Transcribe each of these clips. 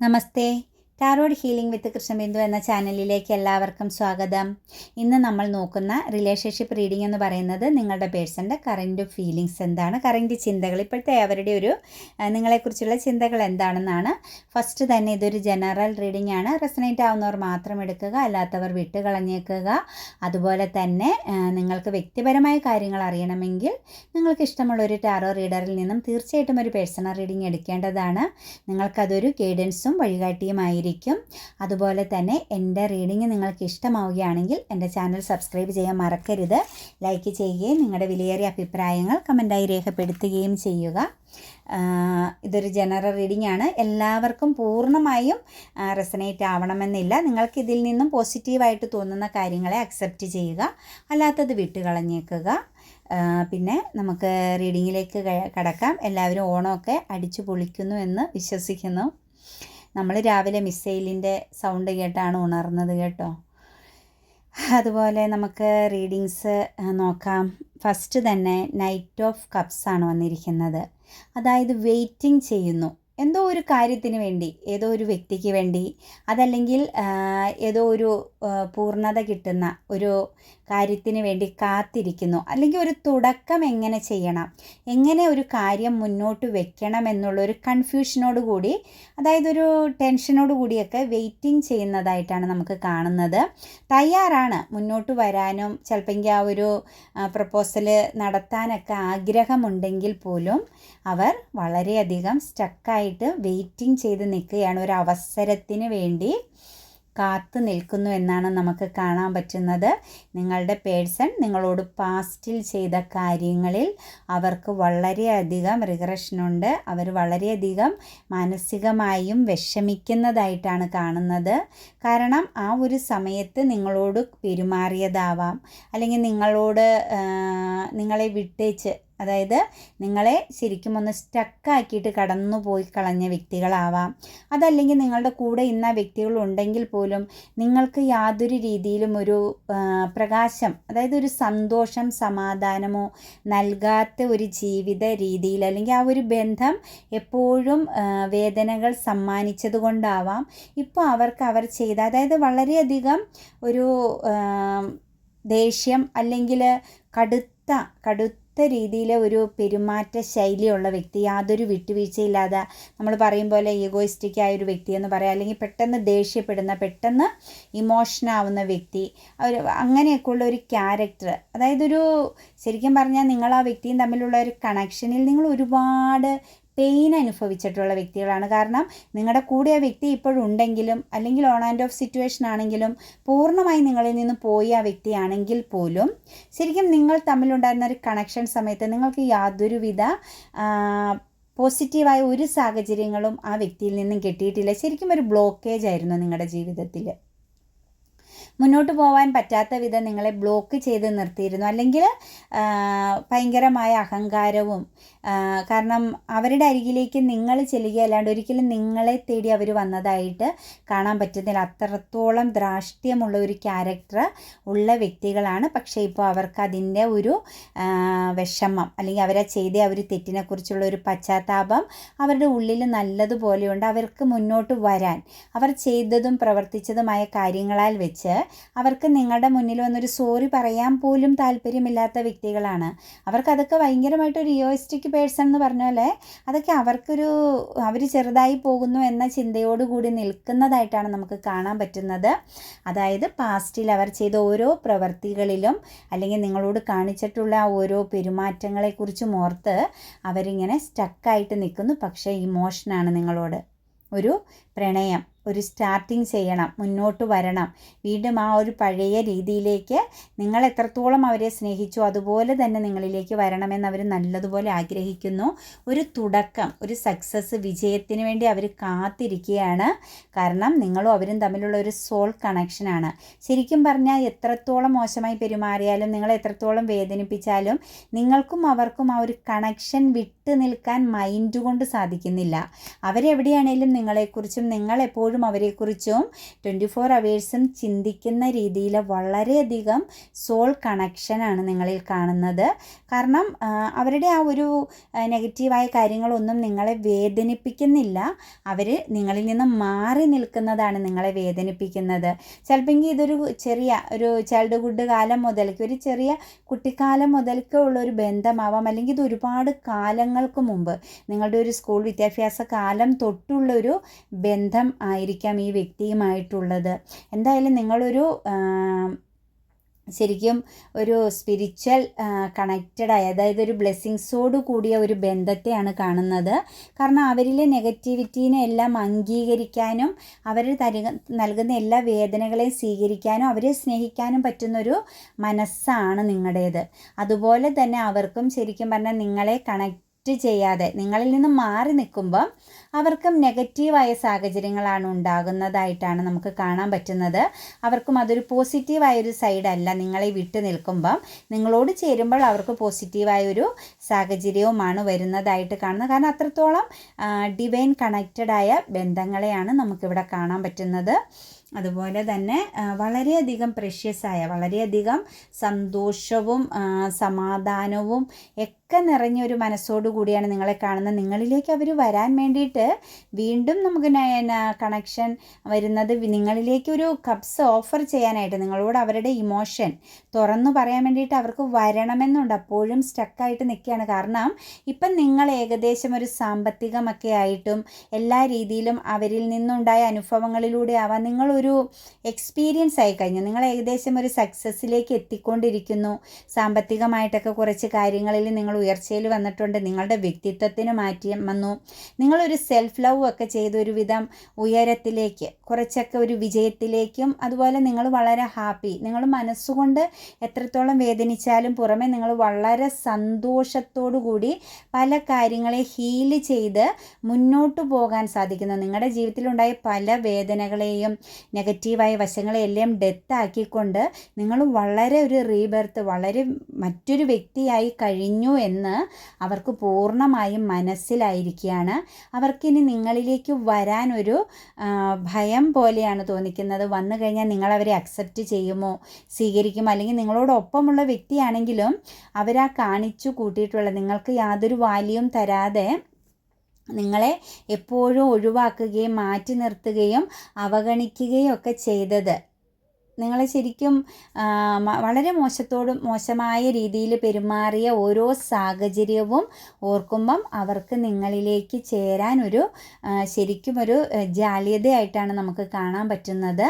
नमस्ते। Tarot healing വിത്ത് കൃഷ്ണബിന്ദു എന്ന ചാനലിലേക്ക് എല്ലാവർക്കും സ്വാഗതം. ഇന്ന് നമ്മൾ നോക്കുന്ന റിലേഷൻഷിപ്പ് റീഡിംഗ് എന്ന് പറയുന്നത് നിങ്ങളുടെ പേഴ്സന്റെ കറന്റ് ഫീലിങ്സ് എന്താണ് കറന്റ് ചിന്തകൾ ഇപ്പോഴത്തെ അവരുടെ ഒരു നിങ്ങളെക്കുറിച്ചുള്ള ചിന്തകൾ എന്താണെന്നാണ്. ഫസ്റ്റ് തന്നെ ഇതൊരു ജനറൽ റീഡിംഗ് ആണ്. റെസനേറ്റ് ആവുന്നവർ മാത്രം എടുക്കുക അല്ലാത്തവർ വിട്ട് കളഞ്ഞേക്കുക അതുപോലെ തന്നെ നിങ്ങൾക്ക് വ്യക്തിപരമായ കാര്യങ്ങൾ അറിയണമെങ്കിൽ നിങ്ങൾക്ക് ഇഷ്ടമുള്ള ഒരു ടാറോ റീഡറിൽ നിന്നും തീർച്ചയായിട്ടും ഒരു പേഴ്സണൽ റീഡിംഗ് എടുക്കേണ്ടതാണ്. നിങ്ങൾക്കതൊരു ഗൈഡൻസും വഴികാട്ടിയുമായിരിക്കും. അതുപോലെ തന്നെ എന്റെ റീഡിംഗ് നിങ്ങൾക്ക് ഇഷ്ടമാവുകയാണെങ്കിൽ എന്റെ ചാനൽ സബ്സ്ക്രൈബ് ചെയ്യാൻ മറക്കരുത്. ലൈക്ക് ചെയ്യുകയും നിങ്ങളുടെ വിലയേറിയ അഭിപ്രായങ്ങൾ കമന്റായി രേഖപ്പെടുത്തുകയും ചെയ്യുക. ഇതൊരു ജനറൽ റീഡിംഗ് ആണ്. എല്ലാവർക്കും പൂർണമായും റെസനേറ്റ് ആവണമെന്നില്ല. നിങ്ങൾക്ക് ഇതിൽ നിന്നും പോസിറ്റീവായിട്ട് തോന്നുന്ന കാര്യങ്ങളെ അക്സെപ്റ്റ് ചെയ്യുക. അല്ലാത്തത് വിട്ടുകളഞ്ഞേക്കുക. പിന്നെ നമുക്ക് റീഡിങ്ങിലേക്ക് കടക്കാം. എല്ലാവരും ഓണമൊക്കെ അടിച്ചു പൊളിക്കുന്നു എന്ന് വിശ്വസിക്കുന്നു. നമ്മൾ രാവിലെ മിസൈലിന്റെ സൗണ്ട് കേട്ടാണ് ഉണർന്നത് കേട്ടോ. അതുപോലെ നമുക്ക് റീഡിങ്സ് നോക്കാം. ഫസ്റ്റ് തന്നെ നൈറ്റ് ഓഫ് കപ്സ് ആണ് വന്നിരിക്കുന്നത്. അതായത് വെയിറ്റിംഗ് ചെയ്യുന്നു. എന്തോ ഒരു കാര്യത്തിന് വേണ്ടി ഏതോ ഒരു വ്യക്തിക്ക് വേണ്ടി അതല്ലെങ്കിൽ ഏതോ ഒരു പൂർണത കിട്ടുന്ന ഒരു കാര്യത്തിന് വേണ്ടി കാത്തിരിക്കുന്നു. അല്ലെങ്കിൽ ഒരു തുടക്കം എങ്ങനെ ചെയ്യണം? എങ്ങനെ ഒരു കാര്യം മുന്നോട്ട് വെക്കണം എന്നുള്ള ഒരു കൺഫ്യൂഷനോട് കൂടി അതായത് ഒരു ടെൻഷനോട് കൂടിയൊക്കെ വെയിറ്റിംഗ് ചെയ്യുന്നതായിട്ടാണ് നമുക്ക് കാണുന്നത്. തയ്യാറാണ് മുന്നോട്ട് വരാനും ചിലപ്പോൾ ആ ഒരു പ്രപ്പോസൽ നടത്താനൊക്കെ ആഗ്രഹമുണ്ടെങ്കിൽ പോലും അവർ വളരെയധികം സ്റ്റക്കായിട്ട് വെയിറ്റിംഗ് ചെയ്ത് നിൽക്കുകയാണ്. ഒരു അവസരത്തിന് വേണ്ടി കാത്തു നിൽക്കുന്നു എന്നാണ് നമുക്ക് കാണാൻ പറ്റുന്നത്. നിങ്ങളുടെ പേഴ്സൺ നിങ്ങളോട് പാസ്റ്റിൽ ചെയ്ത കാര്യങ്ങളിൽ അവർക്ക് വളരെയധികം റിഗ്രഷനുണ്ട് അവർ വളരെയധികം മാനസികമായും വിഷമിക്കുന്നതായിട്ടാണ് കാണുന്നത്. കാരണം ആ ഒരു സമയത്ത് നിങ്ങളോട് പെരുമാറിയതാവാം. അല്ലെങ്കിൽ നിങ്ങളോട് നിങ്ങളെ വിട്ടേച്ച് അതായത് നിങ്ങളെ ശരിക്കും ഒന്ന് സ്റ്റക്കാക്കിയിട്ട് കടന്നു പോയി കളഞ്ഞ വ്യക്തികളാവാം. അതല്ലെങ്കിൽ നിങ്ങളുടെ കൂടെ ഇന്ന വ്യക്തികൾ ഉണ്ടെങ്കിൽ പോലും നിങ്ങൾക്ക് യാതൊരു രീതിയിലും ഒരു പ്രകാശം അതായത് ഒരു സന്തോഷം സമാധാനമോ നൽകാത്ത ഒരു ജീവിത രീതിയിൽ അല്ലെങ്കിൽ ആ ഒരു ബന്ധം എപ്പോഴും വേദനകൾ സമ്മാനിച്ചത് കൊണ്ടാവാം. ഇപ്പോൾ അവർക്ക് അവർ ചെയ്ത അതായത് വളരെയധികം ഒരു ദേഷ്യം അല്ലെങ്കിൽ കടുത്ത കടുത്ത രീതിയിലെ ഒരു പെരുമാറ്റ ശൈലിയുള്ള വ്യക്തി യാതൊരു വിട്ടുവീഴ്ചയില്ലാതെ നമ്മൾ പറയും പോലെ ഈഗോയിസ്റ്റിക് ആയ ഒരു വ്യക്തി എന്ന് പറയാം. അല്ലെങ്കിൽ പെട്ടെന്ന് ദേഷ്യപ്പെടുന്ന പെട്ടെന്ന് ഇമോഷൻ ആവുന്ന വ്യക്തി ഒരു അങ്ങനെയൊക്കെയുള്ള ഒരു ക്യാരക്ടർ അതായത് ഒരു ശരിക്കും പറഞ്ഞാൽ നിങ്ങൾ ആ വ്യക്തിയും തമ്മിലുള്ള ഒരു കണക്ഷനിൽ നിങ്ങൾ ഒരുപാട് പെയിൻ അനുഭവിച്ചിട്ടുള്ള വ്യക്തികളാണ്. കാരണം നിങ്ങളുടെ കൂടെ ആ വ്യക്തി ഇപ്പോഴുണ്ടെങ്കിലും അല്ലെങ്കിൽ ഓൺ ആൻഡ് ഓഫ് സിറ്റുവേഷൻ ആണെങ്കിലും പൂർണമായി നിങ്ങളിൽ നിന്ന് പോയി ആ വ്യക്തിയാണെങ്കിൽ പോലും ശരിക്കും നിങ്ങൾ തമ്മിലുണ്ടായിരുന്ന ഒരു കണക്ഷൻ സമയത്ത് നിങ്ങൾക്ക് യാതൊരുവിധ പോസിറ്റീവായ ഒരു സാഹചര്യങ്ങളും ആ വ്യക്തിയിൽ നിന്നും കിട്ടിയിട്ടില്ല. ശരിക്കും ഒരു ബ്ലോക്കേജ് ആയിരുന്നു നിങ്ങളുടെ ജീവിതത്തിൽ മുന്നോട്ട് പോകാൻ പറ്റാത്ത വിധം നിങ്ങളെ ബ്ലോക്ക് ചെയ്ത് നിർത്തിയിരുന്നു. അല്ലെങ്കിൽ ഭയങ്കരമായ അഹങ്കാരവും കാരണം അവരുടെ അരികിലേക്ക് നിങ്ങൾ ചെല്ലുക അല്ലാണ്ട് ഒരിക്കലും നിങ്ങളെ തേടി അവർ വന്നതായിട്ട് കാണാൻ പറ്റുന്നില്ല. അത്രത്തോളം ദ്രാഷ്ട്യമുള്ള ഒരു ക്യാരക്ടർ ഉള്ള വ്യക്തികളാണ്. പക്ഷേ ഇപ്പോൾ അവർക്ക് അതിന്റെ ഒരു വിഷമം അല്ലെങ്കിൽ അവരെ ചെയ്ത ആ ഒരു തെറ്റിനെക്കുറിച്ചുള്ള ഒരു പശ്ചാത്താപം അവരുടെ ഉള്ളിൽ നല്ലതുപോലെയുണ്ട്. അവർക്ക് മുന്നോട്ട് വരാൻ അവർ ചെയ്തതും പ്രവർത്തിച്ചതുമായ കാര്യങ്ങളാൽ വെച്ച് അവർക്ക് നിങ്ങളുടെ മുന്നിൽ വന്നൊരു സോറി പറയാൻ പോലും താല്പര്യമില്ലാത്ത വ്യക്തികളാണ്. അവർക്ക് അതൊക്കെ ഭയങ്കരമായിട്ട് ഒരു ഇയോയിസ്റ്റിക് പേഴ്സൺ എന്ന് പറഞ്ഞ പോലെ അതൊക്കെ അവർക്കൊരു അവർ ചെറുതായി പോകുന്നു എന്ന ചിന്തയോടുകൂടി നിൽക്കുന്നതായിട്ടാണ് നമുക്ക് കാണാൻ പറ്റുന്നത്. അതായത് പാസ്റ്റിൽ അവർ ചെയ്ത ഓരോ പ്രവൃത്തികളിലും അല്ലെങ്കിൽ നിങ്ങളോട് കാണിച്ചിട്ടുള്ള ഓരോ പെരുമാറ്റങ്ങളെക്കുറിച്ചും ഓർത്ത് അവരിങ്ങനെ സ്റ്റക്കായിട്ട് നിൽക്കുന്നു. പക്ഷേ ഇമോഷനാണ് നിങ്ങളോട്. ഒരു പ്രണയം ഒരു സ്റ്റാർട്ടിങ് ചെയ്യണം മുന്നോട്ട് വരണം. വീണ്ടും ആ ഒരു പഴയ രീതിയിലേക്ക് നിങ്ങൾ എത്രത്തോളം അവരെ സ്നേഹിച്ചു അതുപോലെ തന്നെ നിങ്ങളിലേക്ക് വരണമെന്ന് അവർ നല്ലതുപോലെ ആഗ്രഹിക്കുന്നു. ഒരു തുടക്കം ഒരു സക്സസ് വിജയത്തിന് വേണ്ടി അവർ കാത്തിരിക്കുകയാണ്. കാരണം നിങ്ങളും അവരും തമ്മിലുള്ള ഒരു സോൾ കണക്ഷനാണ് ശരിക്കും പറഞ്ഞാൽ എത്രത്തോളം മോശമായി പെരുമാറിയാലും നിങ്ങൾ എത്രത്തോളം വേദനിപ്പിച്ചാലും നിങ്ങൾക്കും അവർക്കും ആ ഒരു കണക്ഷൻ വിട്ടു നിൽക്കാൻ മൈൻഡ് കൊണ്ട് സാധിക്കുന്നില്ല. അവരെവിടെയാണേലും നിങ്ങളെക്കുറിച്ചും നിങ്ങൾ എപ്പോഴും അവരെക്കുറിച്ചും ട്വന്റി ഫോർ അവേഴ്സും ചിന്തിക്കുന്ന രീതിയിൽ വളരെയധികം സോൾ കണക്ഷനാണ് നിങ്ങളിൽ കാണുന്നത്. കാരണം അവരുടെ ആ ഒരു നെഗറ്റീവായ കാര്യങ്ങളൊന്നും നിങ്ങളെ വേദനിപ്പിക്കുന്നില്ല. അവർ നിങ്ങളിൽ നിന്ന് മാറി നിൽക്കുന്നതാണ് നിങ്ങളെ വേദനിപ്പിക്കുന്നത്. ചിലപ്പോൾ ഇതൊരു ചെറിയ ഒരു ചൈൽഡ്ഹുഡ് കാലം മുതൽക്ക് ഒരു ചെറിയ കുട്ടിക്കാലം മുതൽക്ക് ഉള്ള ഒരു ബന്ധമാവാം. അല്ലെങ്കിൽ ഇത് ഒരുപാട് കാലങ്ങൾക്ക് മുമ്പ് നിങ്ങളുടെ ഒരു സ്കൂൾ വിദ്യാഭ്യാസ കാലം തൊട്ടുള്ളൊരു ബന്ധം ആയിരിക്കാം ഈ വ്യക്തിയുമായിട്ടുള്ളത്. എന്തായാലും നിങ്ങളൊരു ശരിക്കും ഒരു സ്പിരിച്വൽ കണക്റ്റഡായ അതായത് ഒരു ബ്ലെസ്സിങ്സോട് കൂടിയ ഒരു ബന്ധത്തെയാണ് കാണുന്നത്. കാരണം അവരിലെ നെഗറ്റിവിറ്റീനെ എല്ലാം അംഗീകരിക്കാനും അവർ തരുക നൽകുന്ന എല്ലാ വേദനകളെയും സ്വീകരിക്കാനും അവരെ സ്നേഹിക്കാനും പറ്റുന്നൊരു മനസ്സാണ് നിങ്ങളുടേത്. അതുപോലെ തന്നെ അവർക്കും ശരിക്കും പറഞ്ഞാൽ നിങ്ങളെ കണക്റ്റ് ചെയ്യാതെ നിങ്ങളിൽ നിന്ന് മാറി നിൽക്കുമ്പം അവർക്കും നെഗറ്റീവായ സാഹചര്യങ്ങളാണ് ഉണ്ടാകുന്നതായിട്ടാണ് നമുക്ക് കാണാൻ പറ്റുന്നത്. അവർക്കും അതൊരു പോസിറ്റീവായൊരു സൈഡല്ല നിങ്ങളെ വിട്ടു നിൽക്കുമ്പം. നിങ്ങളോട് ചേരുമ്പോൾ അവർക്ക് പോസിറ്റീവായൊരു സാഹചര്യവുമാണ് വരുന്നതായിട്ട് കാണുന്നത്. കാരണം അത്രത്തോളം ഡിവൈൻ കണക്റ്റഡായ ബന്ധങ്ങളെയാണ് നമുക്കിവിടെ കാണാൻ പറ്റുന്നത്. അതുപോലെ തന്നെ വളരെയധികം പ്രഷ്യസായ വളരെയധികം സന്തോഷവും സമാധാനവും ഒക്കെ നിറഞ്ഞ ഒരു മനസ്സോടു കൂടിയാണ് നിങ്ങളെ കാണുന്നത്. നിങ്ങളിലേക്ക് അവർ വരാൻ വേണ്ടിയിട്ട് വീണ്ടും നമുക്ക് കണക്ഷൻ വരുന്നത് നിങ്ങളിലേക്ക് ഒരു കപ്സ് ഓഫർ ചെയ്യാനായിട്ട് നിങ്ങളോട് അവരുടെ ഇമോഷൻ തുറന്നു പറയാൻ വേണ്ടിയിട്ട് അവർക്ക് വരണമെന്നുണ്ട്. അപ്പോഴും സ്റ്റക്കായിട്ട് നിൽക്കുകയാണ്. കാരണം ഇപ്പം നിങ്ങൾ ഏകദേശം ഒരു സാമ്പത്തികമൊക്കെ ആയിട്ടും എല്ലാ രീതിയിലും അവരിൽ നിന്നുണ്ടായ അനുഭവങ്ങളിലൂടെ ആവാം നിങ്ങളൊരു എക്സ്പീരിയൻസ് ആയി കഴിഞ്ഞു. നിങ്ങൾ ഏകദേശം ഒരു സക്സസ്സിലേക്ക് എത്തിക്കൊണ്ടിരിക്കുന്നു. സാമ്പത്തികമായിട്ടൊക്കെ കുറച്ച് കാര്യങ്ങളിൽ നിങ്ങൾ ഉയർച്ചയിൽ വന്നിട്ടുണ്ട്. നിങ്ങളുടെ വ്യക്തിത്വത്തിന് മാറ്റം വന്നു. നിങ്ങളൊരു സെൽഫ് ലവ് ഒക്കെ ചെയ്ത് ഒരുവിധം ഉയരത്തിലേക്ക് കുറച്ചൊക്കെ ഒരു വിജയത്തിലേക്കും അതുപോലെ നിങ്ങൾ വളരെ ഹാപ്പി നിങ്ങൾ മനസ്സുകൊണ്ട് എത്രത്തോളം വേദനിച്ചാലും പുറമെ നിങ്ങൾ വളരെ സന്തോഷത്തോടു കൂടി പല കാര്യങ്ങളെ ഹീൽ ചെയ്ത് മുന്നോട്ട് പോകാൻ സാധിക്കുന്നു. നിങ്ങളുടെ ജീവിതത്തിലുണ്ടായ പല വേദനകളെയും നെഗറ്റീവായ വശങ്ങളെയെല്ലാം ഡെത്ത് ആക്കിക്കൊണ്ട് നിങ്ങൾ വളരെ ഒരു റീബർത്ത് വളരെ മറ്റൊരു വ്യക്തിയായി കഴിഞ്ഞു എന്ന് അവർക്ക് പൂർണമായും മനസ്സിലായിരിക്കുകയാണ്. അവർക്കിനി നിങ്ങളിലേക്ക് വരാനൊരു ഭയം പോലെയാണ് തോന്നിക്കുന്നത്. വന്നു കഴിഞ്ഞാൽ നിങ്ങളവരെ അക്സെപ്റ്റ് ചെയ്യുമോ സ്വീകരിക്കുമോ അല്ലെങ്കിൽ നിങ്ങളോടൊപ്പമുള്ള വ്യക്തിയാണെങ്കിലും അവരാ കാണിച്ചു കൂട്ടിയിട്ടുള്ള നിങ്ങൾക്ക് യാതൊരു വാല്യൂം തരാതെ നിങ്ങളെ എപ്പോഴും ഒഴിവാക്കുകയും മാറ്റി നിർത്തുകയും അവഗണിക്കുകയും ഒക്കെ ചെയ്തത്. നിങ്ങളെ ശരിക്കും വളരെ മോശത്തോടും മോശമായ രീതിയിൽ പെരുമാറിയ ഓരോ സാഹചര്യവും ഓർക്കുമ്പം അവർക്ക് നിങ്ങളിലേക്ക് ചേരാൻ ഒരു ശരിക്കും ഒരു ജാലിയതയായിട്ടാണ് നമുക്ക് കാണാൻ പറ്റുന്നത്.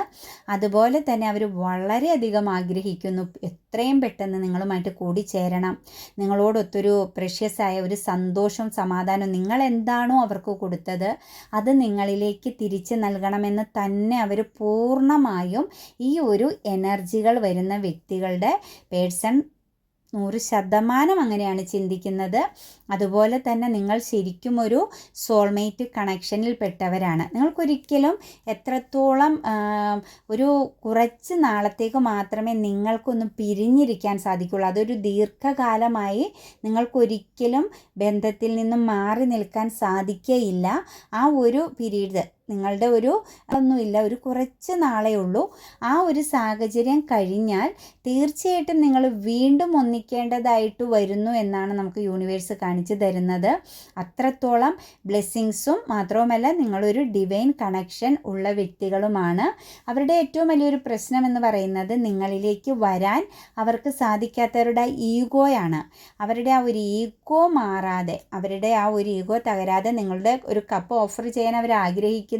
അതുപോലെ തന്നെ അവർ വളരെയധികം ആഗ്രഹിക്കുന്നു. എത്രയും പെട്ടെന്ന് നിങ്ങളുമായിട്ട് കൂടിച്ചേരണം. നിങ്ങളോടൊത്തൊരു പ്രഷ്യസായ ഒരു സന്തോഷം സമാധാനം നിങ്ങൾ എന്താണോ അവർക്ക് കൊടുത്തത് അത് നിങ്ങളിലേക്ക് തിരിച്ച് നൽകണമെന്ന് തന്നെ അവർ പൂർണമായും ഈ ഒരു എനർജികൾ വരുന്ന വ്യക്തികളുടെ പേഴ്സൺ നൂറ് ശതമാനം അങ്ങനെയാണ് ചിന്തിക്കുന്നത്. അതുപോലെ തന്നെ നിങ്ങൾ ശരിക്കും ഒരു സോൾമേറ്റ് കണക്ഷനിൽ പെട്ടവരാണ്. നിങ്ങൾക്കൊരിക്കലും എത്രത്തോളം ഒരു കുറച്ച് നാളത്തേക്ക് മാത്രമേ നിങ്ങൾക്കൊന്ന് പിരിഞ്ഞിരിക്കാൻ സാധിക്കുള്ളൂ. അതൊരു ദീർഘകാലമായി നിങ്ങൾക്കൊരിക്കലും ബന്ധത്തിൽ നിന്നും മാറി നിൽക്കാൻ സാധിക്കുകയില്ല ആ ഒരു പീരീഡ് നിങ്ങളുടെ ഒരു ഒന്നുമില്ല ഒരു കുറച്ച് നാളേ ഉള്ളൂ. ആ ഒരു സാഹചര്യം കഴിഞ്ഞാൽ തീർച്ചയായിട്ടും നിങ്ങൾ വീണ്ടും ഒന്നിക്കേണ്ടതായിട്ട് വരുന്നു എന്നാണ് നമുക്ക് യൂണിവേഴ്സ് കാണിച്ചു തരുന്നത്. അത്രത്തോളം ബ്ലെസ്സിങ്സും മാത്രവുമല്ല നിങ്ങളൊരു ഡിവൈൻ കണക്ഷൻ ഉള്ള വ്യക്തികളുമാണ്. അവരുടെ ഏറ്റവും വലിയൊരു പ്രശ്നം എന്ന് പറയുന്നത് നിങ്ങളിലേക്ക് വരാൻ അവർക്ക് സാധിക്കാത്തവരുടെ ഈഗോയാണ് അവരുടെ ആ ഒരു ഈഗോ മാറാതെ അവരുടെ ആ ഒരു ഈഗോ തകരാതെ നിങ്ങളുടെ ഒരു കപ്പ് ഓഫർ ചെയ്യാൻ അവർ ആഗ്രഹിക്കുന്നു.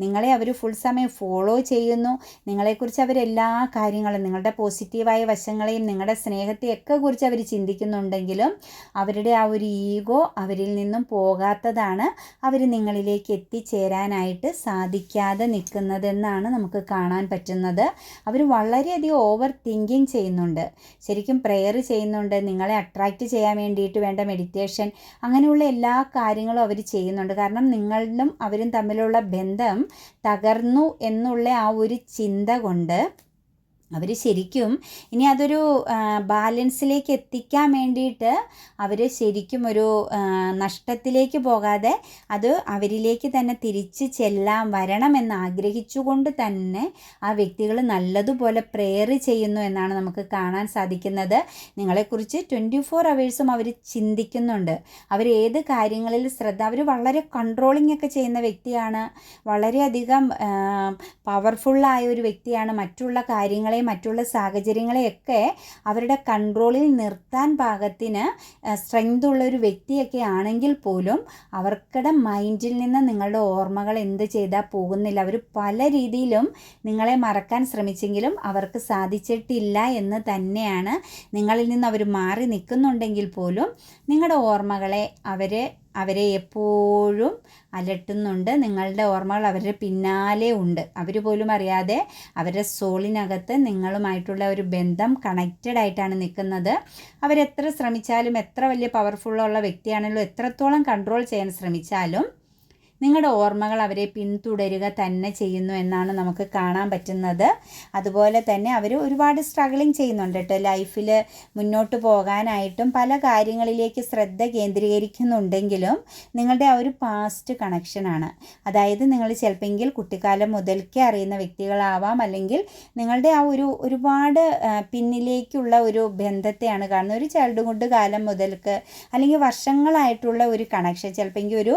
നിങ്ങളെ അവർ ഫുൾ സമയം ഫോളോ ചെയ്യുന്നു. നിങ്ങളെക്കുറിച്ച് അവരെല്ലാ കാര്യങ്ങളും നിങ്ങളുടെ പോസിറ്റീവായ വശങ്ങളെയും നിങ്ങളുടെ സ്നേഹത്തെയൊക്കെ കുറിച്ച് അവർ ചിന്തിക്കുന്നുണ്ടെങ്കിലും അവരുടെ ആ ഒരു ഈഗോ അവരിൽ നിന്നും പോകാത്തതാണ് അവർ നിങ്ങളിലേക്ക് എത്തിച്ചേരാനായിട്ട് സാധിക്കാതെ നിൽക്കുന്നതെന്നാണ് നമുക്ക് കാണാൻ പറ്റുന്നത്. അവർ വളരെയധികം ഓവർ തിങ്കിങ് ചെയ്യുന്നുണ്ട്. ശരിക്കും പ്രെയർ ചെയ്യുന്നുണ്ട്. നിങ്ങളെ അട്രാക്റ്റ് ചെയ്യാൻ വേണ്ടിയിട്ട് വേണ്ട മെഡിറ്റേഷൻ അങ്ങനെയുള്ള എല്ലാ കാര്യങ്ങളും അവർ ചെയ്യുന്നുണ്ട്. കാരണം നിങ്ങളിലും അവരും തമ്മിലുള്ള ബന്ധം തകർന്നു എന്നുള്ള ആ ഒരു ചിന്ത കൊണ്ട് അവർ ശരിക്കും ഇനി അതൊരു ബാലൻസിലേക്ക് എത്തിക്കാൻ വേണ്ടിയിട്ട് അവർ ശരിക്കും ഒരു നഷ്ടത്തിലേക്ക് പോകാതെ അത് അവരിലേക്ക് തന്നെ തിരിച്ച് ചെല്ലാൻ വരണമെന്ന് ആഗ്രഹിച്ചുകൊണ്ട് തന്നെ ആ വ്യക്തികൾ നല്ലതുപോലെ പ്രെയർ ചെയ്യുന്നു എന്നാണ് നമുക്ക് കാണാൻ സാധിക്കുന്നത്. നിങ്ങളെക്കുറിച്ച് ട്വന്റി ഫോർ അവേഴ്സും അവർ ചിന്തിക്കുന്നുണ്ട്. അവർ ഏത് കാര്യങ്ങളിൽ ശ്രദ്ധ അവർ വളരെ കൺട്രോളിംഗ് ഒക്കെ ചെയ്യുന്ന വ്യക്തിയാണ്. വളരെയധികം പവർഫുള്ളായ ഒരു വ്യക്തിയാണ്. മറ്റുള്ള കാര്യങ്ങളെയും മറ്റുള്ള സാഹചര്യങ്ങളെയൊക്കെ അവരുടെ കൺട്രോളിൽ നിർത്താൻ പാകത്തിന് സ്ട്രെങ്ത് ഉള്ള ഒരു വ്യക്തിയൊക്കെ ആണെങ്കിൽ പോലും അവർക്കടെ മൈൻഡിൽ നിന്ന് നിങ്ങളുടെ ഓർമ്മകൾ എന്ത് ചെയ്താൽ പോകുന്നില്ല. അവർ പല രീതിയിലും നിങ്ങളെ മറക്കാൻ ശ്രമിച്ചെങ്കിലും അവർക്ക് സാധിച്ചിട്ടില്ല എന്ന് തന്നെയാണ് നിങ്ങളിൽ നിന്ന് അവർ മാറി നിൽക്കുന്നുണ്ടെങ്കിൽ പോലും നിങ്ങളുടെ ഓർമ്മകളെ അവർ അവരെ എപ്പോഴും അലട്ടുന്നുണ്ട്. നിങ്ങളുടെ ഓർമ്മകൾ അവരുടെ പിന്നാലെ ഉണ്ട്. അവർ പോലും അറിയാതെ അവരുടെ സോളിനകത്ത് നിങ്ങളുമായിട്ടുള്ള ഒരു ബന്ധം കണക്റ്റഡ് ആയിട്ടാണ് നിൽക്കുന്നത്. അവരെത്ര ശ്രമിച്ചാലും എത്ര വലിയ പവർഫുള്ള വ്യക്തിയാണെങ്കിലും എത്രത്തോളം കൺട്രോൾ ചെയ്യാൻ ശ്രമിച്ചാലും നിങ്ങളുടെ ഓർമ്മകൾ അവരെ പിന്തുടരുക തന്നെ ചെയ്യുന്നു എന്നാണ് നമുക്ക് കാണാൻ പറ്റുന്നത്. അതുപോലെ തന്നെ അവർ ഒരുപാട് സ്ട്രഗിളിങ് ചെയ്യുന്നുണ്ട് കേട്ടോ. ലൈഫിൽ മുന്നോട്ട് പോകാനായിട്ടും പല കാര്യങ്ങളിലേക്ക് ശ്രദ്ധ കേന്ദ്രീകരിക്കുന്നുണ്ടെങ്കിലും നിങ്ങളുടെ ആ ഒരു പാസ്റ്റ് കണക്ഷനാണ് അതായത് നിങ്ങൾ ചിലപ്പോൾ കുട്ടിക്കാലം മുതൽക്കേ അറിയുന്ന വ്യക്തികളാവാം അല്ലെങ്കിൽ നിങ്ങളുടെ ആ ഒരു ഒരുപാട് പിന്നിലേക്കുള്ള ഒരു ബന്ധത്തെയാണ് കാണുന്നത്. ഒരു ചൈൽഡ്ഹുഡ് കാലം മുതൽക്ക് അല്ലെങ്കിൽ വർഷങ്ങളായിട്ടുള്ള ഒരു കണക്ഷൻ ചിലപ്പോൾ ഒരു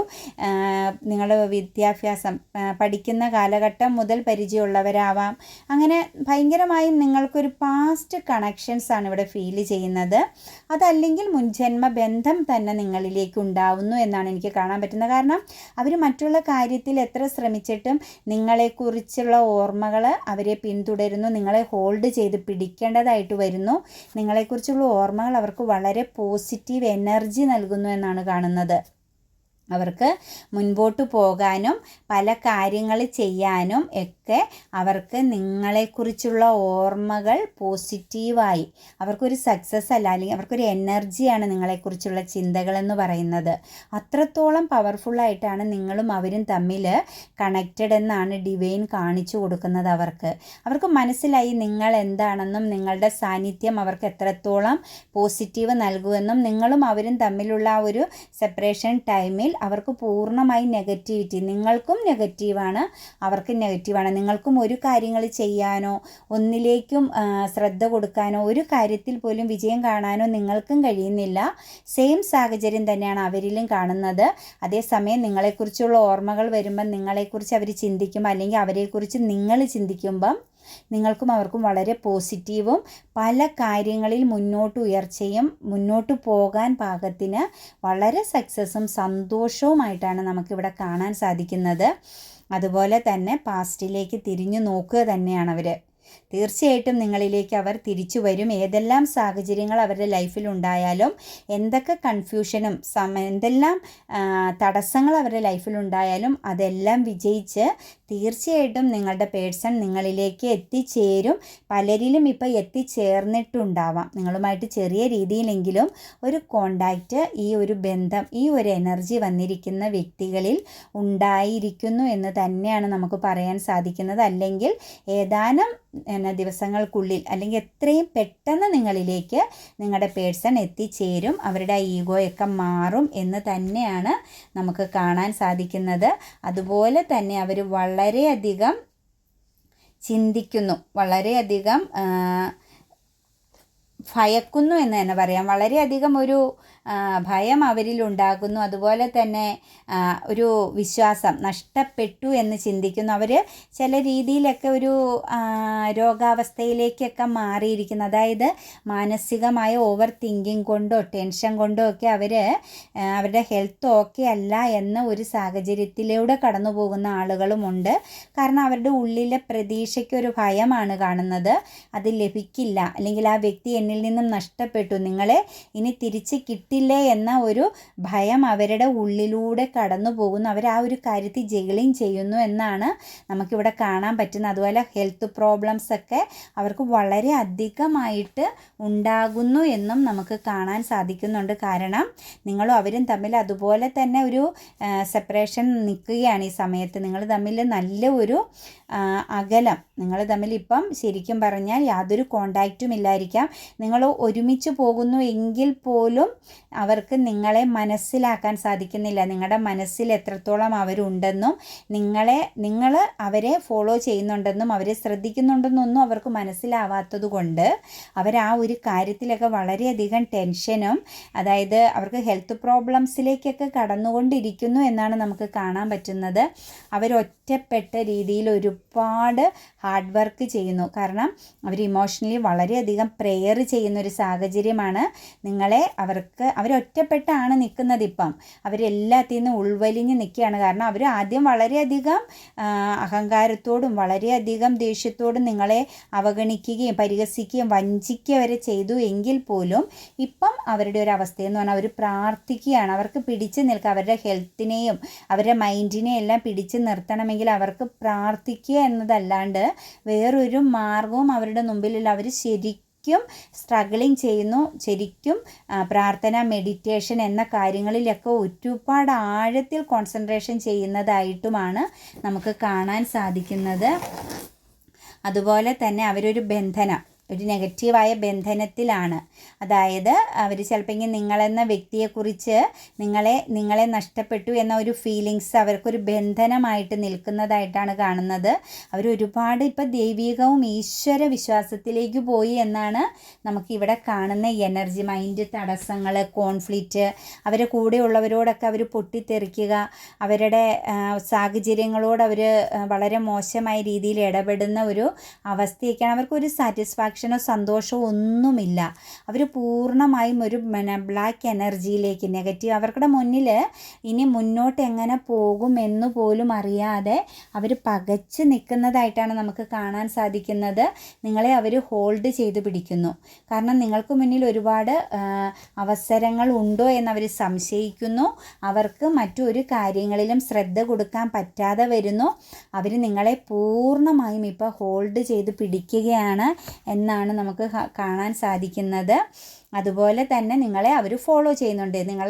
നിങ്ങളുടെ വിദ്യാഭ്യാസം പഠിക്കുന്ന കാലഘട്ടം മുതൽ പരിചയമുള്ളവരാവാം. അങ്ങനെ ഭയങ്കരമായും നിങ്ങൾക്കൊരു പാസ്റ്റ് കണക്ഷൻസ് ആണ് ഇവിടെ ഫീൽ ചെയ്യുന്നത്. അതല്ലെങ്കിൽ മുൻജന്മ ബന്ധം തന്നെ നിങ്ങളിലേക്ക് ഉണ്ടാവുന്നു എന്നാണ് എനിക്ക് കാണാൻ പറ്റുന്നത്. കാരണം അവർ മറ്റുള്ള കാര്യത്തിൽ എത്ര ശ്രമിച്ചിട്ടും നിങ്ങളെക്കുറിച്ചുള്ള ഓർമ്മകൾ അവരെ പിന്തുടരുന്നു. നിങ്ങളെ ഹോൾഡ് ചെയ്ത് പിടിക്കേണ്ടതായിട്ട് വരുന്നു. നിങ്ങളെക്കുറിച്ചുള്ള ഓർമ്മകൾ അവർക്ക് വളരെ പോസിറ്റീവ് എനർജി നൽകുന്നു എന്നാണ് കാണുന്നത്. അവർക്ക് മുൻപോട്ട് പോകാനും പല കാര്യങ്ങൾ ചെയ്യാനും ഒക്കെ അവർക്ക് നിങ്ങളെക്കുറിച്ചുള്ള ഓർമ്മകൾ പോസിറ്റീവായി. അവർക്കൊരു സക്സസ് അല്ല അല്ലെങ്കിൽ അവർക്കൊരു എനർജിയാണ് നിങ്ങളെക്കുറിച്ചുള്ള ചിന്തകളെന്ന് പറയുന്നത്. അത്രത്തോളം പവർഫുള്ളായിട്ടാണ് നിങ്ങളും അവരും തമ്മിൽ കണക്റ്റഡ് എന്നാണ് ഡിവൈൻ കാണിച്ചു കൊടുക്കുന്നത് അവർക്ക്. അവർക്ക് മനസ്സിലായി നിങ്ങൾ എന്താണെന്നും നിങ്ങളുടെ സാന്നിധ്യം അവർക്ക് എത്രത്തോളം പോസിറ്റീവ് നൽകുമെന്നും നിങ്ങളും അവരും തമ്മിലുള്ള ആ ഒരു സെപ്പറേഷൻ ടൈമിൽ അവർക്ക് പൂർണമായി നെഗറ്റിവിറ്റി നിങ്ങൾക്കും നെഗറ്റീവാണ് അവർക്ക് നെഗറ്റീവാണ് നിങ്ങൾക്കും ഒരു കാര്യങ്ങൾ ചെയ്യാനോ ഒന്നിലേക്കും ശ്രദ്ധ കൊടുക്കാനോ ഒരു കാര്യത്തിൽ പോലും വിജയം കാണാനോ നിങ്ങൾക്കും കഴിയുന്നില്ല. സെയിം സാഹചര്യം തന്നെയാണ് അവരിലും കാണുന്നത്. അതേസമയം നിങ്ങളെക്കുറിച്ചുള്ള ഓർമ്മകൾ വരുമ്പം നിങ്ങളെക്കുറിച്ച് അവർ ചിന്തിക്കുമ്പോൾ അല്ലെങ്കിൽ അവരെക്കുറിച്ച് നിങ്ങൾ ചിന്തിക്കുമ്പം നിങ്ങൾക്കും അവർക്കും വളരെ പോസിറ്റീവും പല കാര്യങ്ങളിൽ മുന്നോട്ട് ഉയർച്ചയും മുന്നോട്ട് പോകാൻ പാകത്തിന് വളരെ സക്സസ്സും സന്തോഷവുമായിട്ടാണ് നമുക്കിവിടെ കാണാൻ സാധിക്കുന്നത്. അതുപോലെ തന്നെ പാസ്റ്റിലേക്ക് തിരിഞ്ഞു നോക്കുക തന്നെയാണ് അവർ തീർച്ചയായിട്ടും നിങ്ങളിലേക്ക് അവർ തിരിച്ചു വരും. ഏതെല്ലാം സാഹചര്യങ്ങൾ അവരുടെ ലൈഫിൽ ഉണ്ടായാലും എന്തൊക്കെ കൺഫ്യൂഷനും സമ എന്തെല്ലാം തടസ്സങ്ങൾ അവരുടെ ലൈഫിൽ ഉണ്ടായാലും അതെല്ലാം വിജയിച്ച് തീർച്ചയായിട്ടും നിങ്ങളുടെ പേഴ്സൺ നിങ്ങളിലേക്ക് എത്തിച്ചേരും. പലരിലും ഇപ്പോൾ എത്തിച്ചേർന്നിട്ടുണ്ടാവാം. നിങ്ങളുമായിട്ട് ചെറിയ രീതിയിലെങ്കിലും ഒരു കോണ്ടാക്റ്റ് ഈ ഒരു ബന്ധം ഈ ഒരു എനർജി വന്നിരിക്കുന്ന വ്യക്തികളിൽ ഉണ്ടായിരിക്കുന്നു എന്ന് തന്നെയാണ് നമുക്ക് പറയാൻ സാധിക്കുന്നത്. അല്ലെങ്കിൽ ഏതാനും എന്നാ ദിവസങ്ങൾക്കുള്ളിൽ അല്ലെങ്കിൽ എത്രയും പെട്ടെന്ന് നിങ്ങളിലേക്ക് നിങ്ങളുടെ പേഴ്സൺ എത്തിച്ചേരും. അവരുടെ ഈഗോയൊക്കെ മാറും എന്ന് തന്നെയാണ് നമുക്ക് കാണാൻ സാധിക്കുന്നത്. അതുപോലെ തന്നെ അവർ വളരെയധികം ചിന്തിക്കുന്നു. വളരെയധികം ഭയക്കുന്നു എന്ന് തന്നെ പറയാം. വളരെയധികം ഒരു ഭയം അവരിൽ ഉണ്ടാകുന്നു. അതുപോലെ തന്നെ ഒരു വിശ്വാസം നഷ്ടപ്പെട്ടു എന്ന് ചിന്തിക്കുന്നു. അവർ ചില രീതിയിലൊക്കെ ഒരു രോഗാവസ്ഥയിലേക്കൊക്കെ മാറിയിരിക്കുന്നു. അതായത് മാനസികമായ ഓവർ തിങ്കിങ് കൊണ്ടോ ടെൻഷൻ കൊണ്ടോ ഒക്കെ അവർ അവരുടെ ഹെൽത്ത് ഓക്കെ അല്ല എന്ന ഒരു സാഹചര്യത്തിലൂടെ കടന്നു പോകുന്ന ആളുകളുമുണ്ട് കാരണം അവരുടെ ഉള്ളിലെ പ്രതീക്ഷയ്ക്ക് ഒരു ഭയമാണ് കാണുന്നത്. അത് ലഭിക്കില്ല. അല്ലെങ്കിൽ ആ വ്യക്തി എന്നിൽ നിന്നും നഷ്ടപ്പെട്ടു. നിങ്ങളെ ഇനി തിരിച്ച് കിട്ടില്ലേ എന്ന ഒരു ഭയം അവരുടെ ഉള്ളിലൂടെ കടന്നു പോകുന്നു. അവർ ആ ഒരു കാര്യത്തിൽ ജയിലിങ് ചെയ്യുന്നു എന്നാണ് നമുക്കിവിടെ കാണാൻ പറ്റുന്നത്. അതുപോലെ ഹെൽത്ത് പ്രോബ്ലംസ് ഒക്കെ അവർക്ക് വളരെ അധികമായിട്ട് ഉണ്ടാകുന്നു എന്നും നമുക്ക് കാണാൻ സാധിക്കുന്നുണ്ട്. കാരണം നിങ്ങളും അവരും തമ്മിൽ അതുപോലെ തന്നെ ഒരു സെപ്പറേഷൻ നിൽക്കുകയാണ് ഈ സമയത്ത്. നിങ്ങൾ തമ്മിൽ നല്ല ഒരു അകലം. നിങ്ങൾ തമ്മിൽ ഇപ്പം ശരിക്കും പറഞ്ഞാൽ യാതൊരു കോണ്ടാക്റ്റും ഇല്ലായിരിക്കാം. നിങ്ങൾ ഒരുമിച്ച് പോകുന്നു എങ്കിൽ പോലും അവർക്ക് നിങ്ങളെ മനസ്സിലാക്കാൻ സാധിക്കുന്നില്ല. നിങ്ങളുടെ മനസ്സിൽ എത്രത്തോളം അവരുണ്ടെന്നും നിങ്ങളെ നിങ്ങൾ അവരെ ഫോളോ ചെയ്യുന്നുണ്ടെന്നും അവരെ ശ്രദ്ധിക്കുന്നുണ്ടെന്നൊന്നും അവർക്ക് മനസ്സിലാവാത്തത് കൊണ്ട് അവർ ആ ഒരു കാര്യത്തിലൊക്കെ വളരെയധികം ടെൻഷനും അതായത് അവർക്ക് ഹെൽത്ത് പ്രോബ്ലംസിലേക്കൊക്കെ കടന്നുകൊണ്ടിരിക്കുന്നു എന്നാണ് നമുക്ക് കാണാൻ പറ്റുന്നത്. അവരൊറ്റപ്പെട്ട രീതിയിൽ ഒരുപാട് ഹാർഡ് വർക്ക് ചെയ്യുന്നു. കാരണം അവർ ഇമോഷണലി വളരെയധികം പ്രെയർ ചെയ്യുന്ന ഒരു സാഹചര്യമാണ്. നിങ്ങളെ അവർക്ക് അവരൊറ്റപ്പെട്ടാണ് നിൽക്കുന്നത് ഇപ്പം. അവരെല്ലാത്തിൽ നിന്ന് ഉൾവലിഞ്ഞ് നിൽക്കുകയാണ്. കാരണം അവർ ആദ്യം വളരെയധികം അഹങ്കാരത്തോടും വളരെയധികം ദേഷ്യത്തോടും നിങ്ങളെ അവഗണിക്കുകയും പരിഹസിക്കുകയും വഞ്ചിക്കുക വരെ ചെയ്തു എങ്കിൽ പോലും ഇപ്പം അവരുടെ ഒരു അവസ്ഥയെന്ന് പറഞ്ഞാൽ അവർ പ്രാർത്ഥിക്കുകയാണ്. അവർക്ക് പിടിച്ചു നിൽക്കുക അവരുടെ ഹെൽത്തിനെയും അവരുടെ മൈൻഡിനെയും എല്ലാം പിടിച്ചു നിർത്തണമെങ്കിൽ അവർക്ക് പ്രാർത്ഥിക്കുക എന്നതല്ലാണ്ട് വേറൊരു മാർഗവും അവരുടെ മുമ്പിലില്ല. അവർ ശരിക്കും ശരിക്കും സ്ട്രഗിളിങ് ചെയ്യുന്നു. ശരിക്കും പ്രാർത്ഥന മെഡിറ്റേഷൻ എന്ന കാര്യങ്ങളിലൊക്കെ ഒരുപാട് ആഴത്തിൽ കോൺസെൻട്രേഷൻ ചെയ്യുന്നതായിട്ടുമാണ് നമുക്ക് കാണാൻ സാധിക്കുന്നത്. അതുപോലെ തന്നെ അവരൊരു ബന്ധനം ഒരു നെഗറ്റീവായ ബന്ധനത്തിലാണ്. അതായത് അവർ ചിലപ്പോൾ നിങ്ങളെന്ന വ്യക്തിയെക്കുറിച്ച് നിങ്ങളെ നിങ്ങളെ നഷ്ടപ്പെട്ടു എന്ന ഒരു ഫീലിങ്സ് അവർക്കൊരു ബന്ധനമായിട്ട് നിൽക്കുന്നതായിട്ടാണ് കാണുന്നത്. അവർ ഒരുപാട് ഇപ്പോൾ ദൈവികവും ഈശ്വര വിശ്വാസത്തിലേക്ക് പോയി എന്നാണ് നമുക്കിവിടെ കാണുന്ന എനർജി മൈൻഡ് തടസ്സങ്ങൾ കോൺഫ്ലിക്റ്റ് അവരെ കൂടെയുള്ളവരോടൊക്കെ അവർ പൊട്ടിത്തെറിക്കുക അവരുടെ സാഹചര്യങ്ങളോട് അവർ വളരെ മോശമായ രീതിയിൽ ഇടപെടുന്ന ഒരു അവസ്ഥയൊക്കെയാണ്. അവർക്കൊരു സാറ്റിസ്ഫാക്ഷൻ സാറ്റിസ്ഫാക്ഷനോ സന്തോഷമോ ഒന്നുമില്ല. അവർ പൂർണമായും ഒരു ബ്ലാക്ക് എനർജിയിലേക്ക് നെഗറ്റീവ് അവരുടെ മുന്നിൽ ഇനി മുന്നോട്ട് എങ്ങനെ പോകും എന്ന് പോലും അറിയാതെ അവർ പകച്ച് നിൽക്കുന്നതായിട്ടാണ് നമുക്ക് കാണാൻ സാധിക്കുന്നത്. നിങ്ങളെ അവർ ഹോൾഡ് ചെയ്ത് പിടിക്കുന്നു. കാരണം നിങ്ങൾക്ക് മുന്നിൽ ഒരുപാട് അവസരങ്ങൾ ഉണ്ടോ എന്നവർ സംശയിക്കുന്നു. അവർക്ക് മറ്റൊരു കാര്യങ്ങളിലും ശ്രദ്ധ കൊടുക്കാൻ പറ്റാതെ വരുന്നു. അവർ നിങ്ങളെ പൂർണമായും ഇപ്പോൾ ഹോൾഡ് ചെയ്ത് പിടിക്കുകയാണ് എന്ന് എന്നാണ് നമുക്ക് കാണാൻ സാധിക്കുന്നത്. അതുപോലെ തന്നെ നിങ്ങളെ അവർ ഫോളോ ചെയ്യുന്നുണ്ട്. നിങ്ങൾ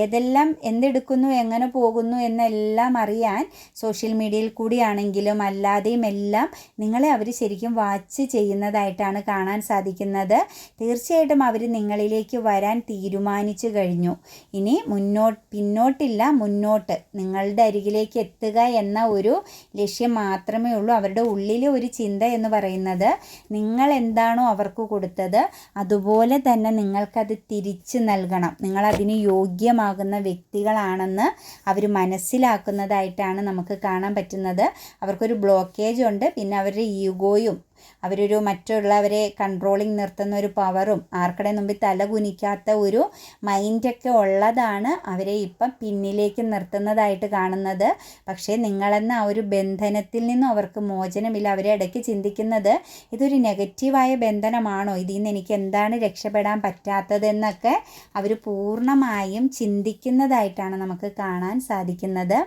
ഏതെല്ലാം എന്തെടുക്കുന്നു എങ്ങനെ പോകുന്നു എന്നെല്ലാം അറിയാൻ സോഷ്യൽ മീഡിയയിൽ കൂടിയാണെങ്കിലും അല്ലാതെയും എല്ലാം നിങ്ങളെ അവർ ശരിക്കും വാച്ച് ചെയ്യുന്നതായിട്ടാണ് കാണാൻ സാധിക്കുന്നത്. തീർച്ചയായിട്ടും അവർ നിങ്ങളിലേക്ക് വരാൻ തീരുമാനിച്ചു കഴിഞ്ഞു. ഇനി മുന്നോട്ട് പിന്നോട്ടില്ല മുന്നോട്ട് നിങ്ങളുടെ അരികിലേക്ക് എത്തുക എന്ന ഒരു ലക്ഷ്യം മാത്രമേ ഉള്ളൂ. അവരുടെ ഉള്ളിലെ ഒരു ചിന്ത എന്ന് പറയുന്നത് നിങ്ങൾ എന്താണോ അവർക്ക് കൊടുത്തത് അതുപോലെ തന്നെ നിങ്ങൾക്കത് തിരിച്ചു നൽകണം. നിങ്ങളതിന് യോഗ്യമാകുന്ന വ്യക്തികളാണെന്ന് അവർ മനസ്സിലാക്കുന്നതായിട്ടാണ് നമുക്ക് കാണാൻ പറ്റുന്നത്. അവർക്കൊരു ബ്ലോക്കേജ് ഉണ്ട്. പിന്നെ അവരുടെ ഈഗോയും അവരൊരു മറ്റുള്ളവരെ കൺട്രോളിങ് നിർത്തുന്ന ഒരു പവറും ആർക്കടെ മുമ്പിൽ തല കുനിക്കാത്ത ഒരു മൈൻഡൊക്കെ ഉള്ളതാണ് അവരെ ഇപ്പം പിന്നിലേക്ക് നിർത്തുന്നതായിട്ട് കാണുന്നത്. പക്ഷേ നിങ്ങളെന്ന ആ ഒരു ബന്ധനത്തിൽ നിന്നും അവർക്ക് മോചനമില്ല. അവരെ ഇടയ്ക്ക് ചിന്തിക്കുന്നത് ഇതൊരു നെഗറ്റീവായ ബന്ധനമാണോ? ഇതിൽ നിന്ന് എനിക്ക് എന്താണ് രക്ഷപ്പെടാൻ പറ്റാത്തതെന്നൊക്കെ അവർ പൂർണമായും ചിന്തിക്കുന്നതായിട്ടാണ് നമുക്ക് കാണാൻ സാധിക്കുന്നത്.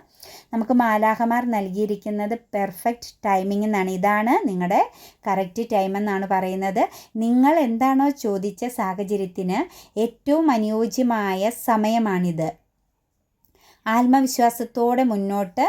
നമുക്ക് മാലാഹമാർ നൽകിയിരിക്കുന്നത് പെർഫെക്റ്റ് ടൈമിംഗ് എന്നാണ് ഇതാണ് നിങ്ങളുടെ കറക്റ്റ് ടൈം എന്നാണ് പറയുന്നത്. നിങ്ങൾ എന്താണോ ചോദിച്ച സാഹചര്യത്തിന് ഏറ്റവും അനുയോജ്യമായ സമയമാണിത്. ആത്മവിശ്വാസത്തോടെ മുന്നോട്ട്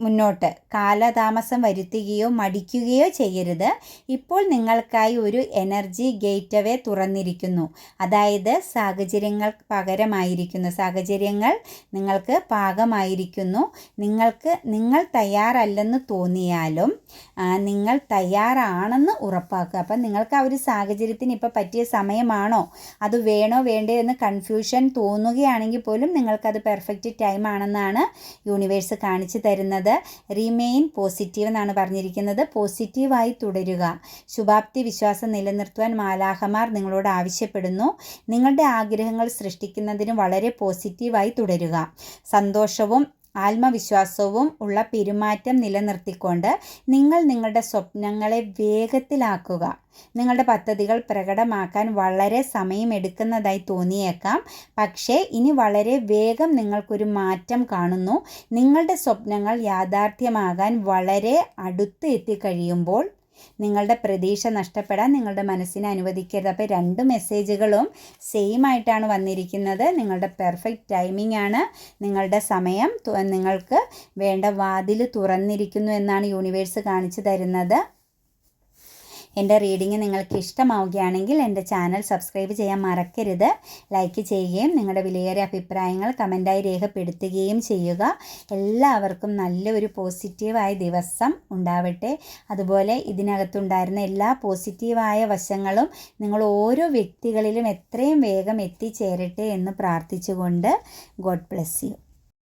മുന്നോട്ട് കാലതാമസം വരുത്തുകയോ മടിക്കുകയോ ചെയ്യരുത്. ഇപ്പോൾ നിങ്ങൾക്കായി ഒരു എനർജി ഗേറ്റ് വേ തുറന്നിരിക്കുന്നു. അതായത് സാഹചര്യങ്ങൾ പകരമായിരിക്കുന്നു. സാഹചര്യങ്ങൾ നിങ്ങൾക്ക് പാകമായിരിക്കുന്നു. നിങ്ങൾക്ക് നിങ്ങൾ തയ്യാറല്ലെന്ന് തോന്നിയാലും നിങ്ങൾ തയ്യാറാണെന്ന് ഉറപ്പാക്കുക. അപ്പം നിങ്ങൾക്ക് ആ ഒരു സാഹചര്യത്തിന് ഇപ്പോൾ പറ്റിയ സമയമാണോ? അത് വേണോ വേണ്ടേ എന്ന് കൺഫ്യൂഷൻ തോന്നുകയാണെങ്കിൽ പോലും നിങ്ങൾക്കത് പെർഫെക്റ്റ് ടൈം ആണെന്നാണ് യൂണിവേഴ്സ് കാണിച്ചു തരുന്നത്. റിമെയിൻ പോസിറ്റീവ് എന്നാണ് പറഞ്ഞിരിക്കുന്നത്. പോസിറ്റീവായി തുടരുക. ശുഭാപ്തി വിശ്വാസം നിലനിർത്തുവാൻ മാലാഹമാർ നിങ്ങളോട് ആവശ്യപ്പെടുന്നു. നിങ്ങളുടെ ആഗ്രഹങ്ങൾ സൃഷ്ടിക്കുന്നതിന് വളരെ പോസിറ്റീവായി തുടരുക. സന്തോഷവും ആത്മവിശ്വാസവും ഉള്ള പെരുമാറ്റം നിലനിർത്തിക്കൊണ്ട് നിങ്ങൾ നിങ്ങളുടെ സ്വപ്നങ്ങളെ വേഗത്തിലാക്കുക. നിങ്ങളുടെ പദ്ധതികൾ പ്രകടമാക്കാൻ വളരെ സമയമെടുക്കുന്നതായി തോന്നിയേക്കാം. പക്ഷേ ഇനി വളരെ വേഗം നിങ്ങൾക്കൊരു മാറ്റം കാണുന്നു. നിങ്ങളുടെ സ്വപ്നങ്ങൾ യാഥാർത്ഥ്യമാകാൻ വളരെ അടുത്ത് എത്തിക്കഴിയുമ്പോൾ നിങ്ങളുടെ പ്രതീക്ഷ നഷ്ടപ്പെടാൻ നിങ്ങളുടെ മനസ്സിനെ അനുവദിക്കരുത്. അപ്പോൾ രണ്ട് മെസ്സേജുകളും സെയിം ആയിട്ടാണ് വന്നിരിക്കുന്നത്. നിങ്ങളുടെ പെർഫെക്റ്റ് ടൈമിംഗ് ആണ്. നിങ്ങളുടെ സമയം നിങ്ങൾക്ക് വേണ്ട വാതിൽ തുറന്നിരിക്കുന്നു എന്നാണ് യൂണിവേഴ്സ് കാണിച്ചു തരുന്നത്. എന്റെ റീഡിങ് നിങ്ങൾക്ക് ഇഷ്ടമാവുകയാണെങ്കിൽ എന്റെ ചാനൽ സബ്സ്ക്രൈബ് ചെയ്യാൻ മറക്കരുത്. ലൈക്ക് ചെയ്യുകയും നിങ്ങളുടെ വിലയേറിയ അഭിപ്രായങ്ങൾ കമന്റായി രേഖപ്പെടുത്തുകയും ചെയ്യുക. എല്ലാവർക്കും നല്ലൊരു പോസിറ്റീവായ ദിവസം ഉണ്ടാവട്ടെ. അതുപോലെ ഇതിനകത്തുണ്ടായിരുന്ന എല്ലാ പോസിറ്റീവായ വശങ്ങളും നിങ്ങൾ ഓരോ വ്യക്തികളിലും എത്രയും വേഗം എത്തിച്ചേരട്ടെ എന്ന് പ്രാർത്ഥിച്ചുകൊണ്ട് ഗോഡ് ബ്ലെസ് യു